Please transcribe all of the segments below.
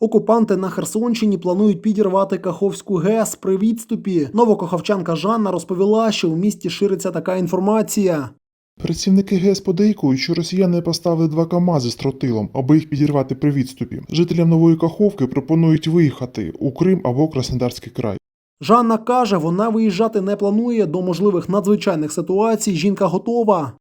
Окупанти на Херсонщині планують підірвати Каховську ГЕС при відступі. Новокохавчанка Жанна розповіла, що у місті шириться така інформація. Працівники ГЕС подейкують, що росіяни поставили два КАМАЗи з тротилом, аби їх підірвати при відступі. Жителям нової Каховки пропонують виїхати у Крим або Краснодарський край. Жанна каже, вона виїжджати не планує до можливих надзвичайних ситуацій. Жінка готова.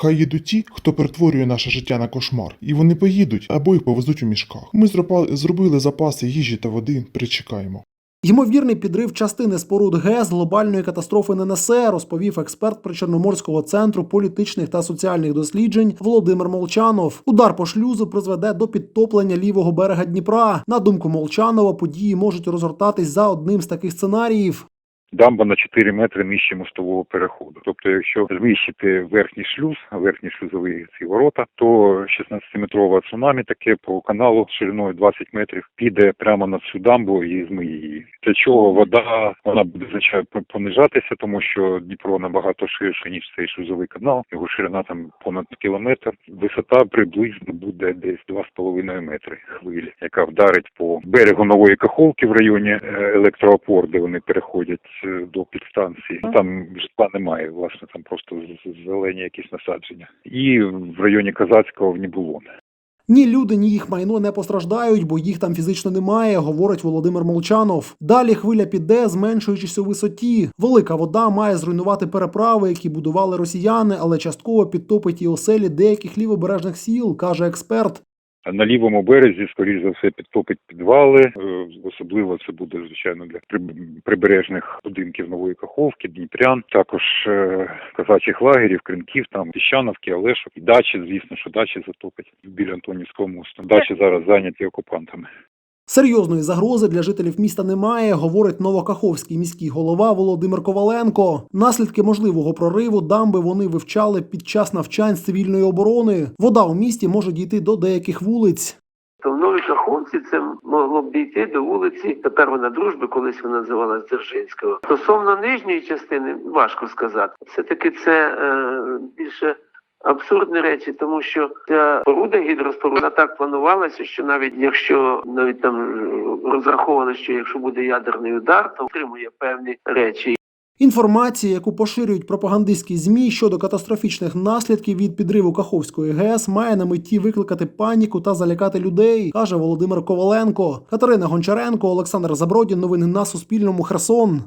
Хай їдуть ті, хто перетворює наше життя на кошмар, і вони поїдуть або їх повезуть у мішках. Ми зробили запаси їжі та води, причекаємо. Ймовірний підрив частини споруд ГЕС глобальної катастрофи не несе, розповів експерт Причорноморського центру політичних та соціальних досліджень Володимир Молчанов. Удар по шлюзу призведе до підтоплення лівого берега Дніпра. На думку Молчанова, події можуть розгортатись за одним з таких сценаріїв. Дамба на 4 метри нижче мостового переходу. Тобто, якщо знищити верхній шлюз, верхні шлюзові ці ворота, то 16-метрове цунамі таке по каналу шириною 20 метрів піде прямо на цю дамбу і змиє її. Для чого вода вона буде звичайно понижатися, тому що Дніпро набагато ширше ніж цей шлюзовий канал. Його ширина там понад кілометр. Висота приблизно буде десь 2,5 метри хвилі, яка вдарить по берегу нової каховки в районі е, електроопор, де вони переходять до підстанції. Там житла немає, власне, там просто зелені якісь насадження. І в районі Казацького в Нібулон. Ні люди, ні їх майно не постраждають, бо їх там фізично немає, говорить Володимир Молчанов. Далі хвиля піде, зменшуючись у висоті. Велика вода має зруйнувати переправи, які будували росіяни, але частково підтопить і оселі деяких лівобережних сіл, каже експерт. На лівому березі, скоріш за все, підтопить підвали. Особливо це буде звичайно для прибережних будинків нової Каховки, Дніпрян, також е, казачих лагерів, кринків, там Піщановки, Олешок, і дачі. Звісно, що дачі затопить біля Антонівського мосту. Дачі зараз зайняті окупантами. Серйозної загрози для жителів міста немає, говорить новокаховський міський голова Володимир Коваленко. Наслідки можливого прориву дамби вони вивчали під час навчань з цивільної оборони. Вода у місті може дійти до деяких вулиць. То в Новій Каховці це могло б дійти до вулиці. Тепер вона дружби, колись вона називалась Дзержинського. Стосовно нижньої частини, важко сказати. Все-таки це е, більше абсурдні речі, тому що ця споруда гідроспоруда так планувалася, що навіть якщо навіть там розраховано, що якщо буде ядерний удар, то отримує певні речі. Інформація, яку поширюють пропагандистські змі щодо катастрофічних наслідків від підриву Каховської ГЕС, має на меті викликати паніку та залякати людей, каже Володимир Коваленко. Катерина Гончаренко, Олександр Забродін. Новини на Суспільному. Херсон.